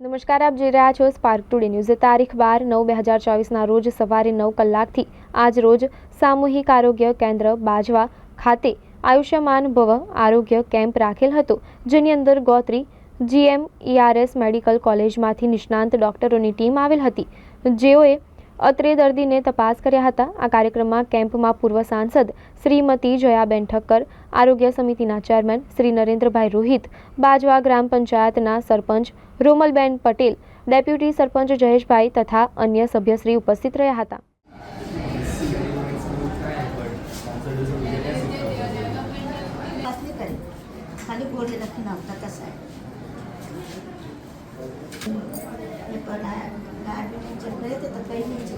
નમસ્કાર, આપ જોઈ રહ્યા છો સ્પાર્ક ટુડે ન્યૂઝ તારીખ બાર નવ બે હજાર ચોવીસના રોજ સવારે નવ કલાકથી આજ રોજ સામૂહિક આરોગ્ય કેન્દ્ર બાજવા ખાતે આયુષ્યમાન ભવ આરોગ્ય કેમ્પ રાખેલ હતો, જેની અંદર ગોત્રી જીએમ ઈઆરએસ મેડિકલ કોલેજમાંથી નિષ્ણાંત ડોક્ટરોની ટીમ આવેલ હતી. જેઓએ અત્રે દર્દીને તપાસ કર્યા હતા આ કાર્યક્રમમાં કેમ્પમાં પૂર્વ સાંસદ શ્રીમતી જયાબેન ઠક્કર આરોગ્ય સમિતિના ચેરમેન શ્રી નરેન્દ્રભાઈ રોહિત બાજવા ગ્રામ પંચાયતના સરપંચ રોમલબેન પટેલ ડેપ્યુટી સરપંચ જયેશભાઈ તથા અન્ય સભ્યશ્રી ઉપસ્થિત રહ્યા હતા असली करे खाली गोडे लखी नव्हता तसा आहे हे पण डायबिटीजचे На это такая есть.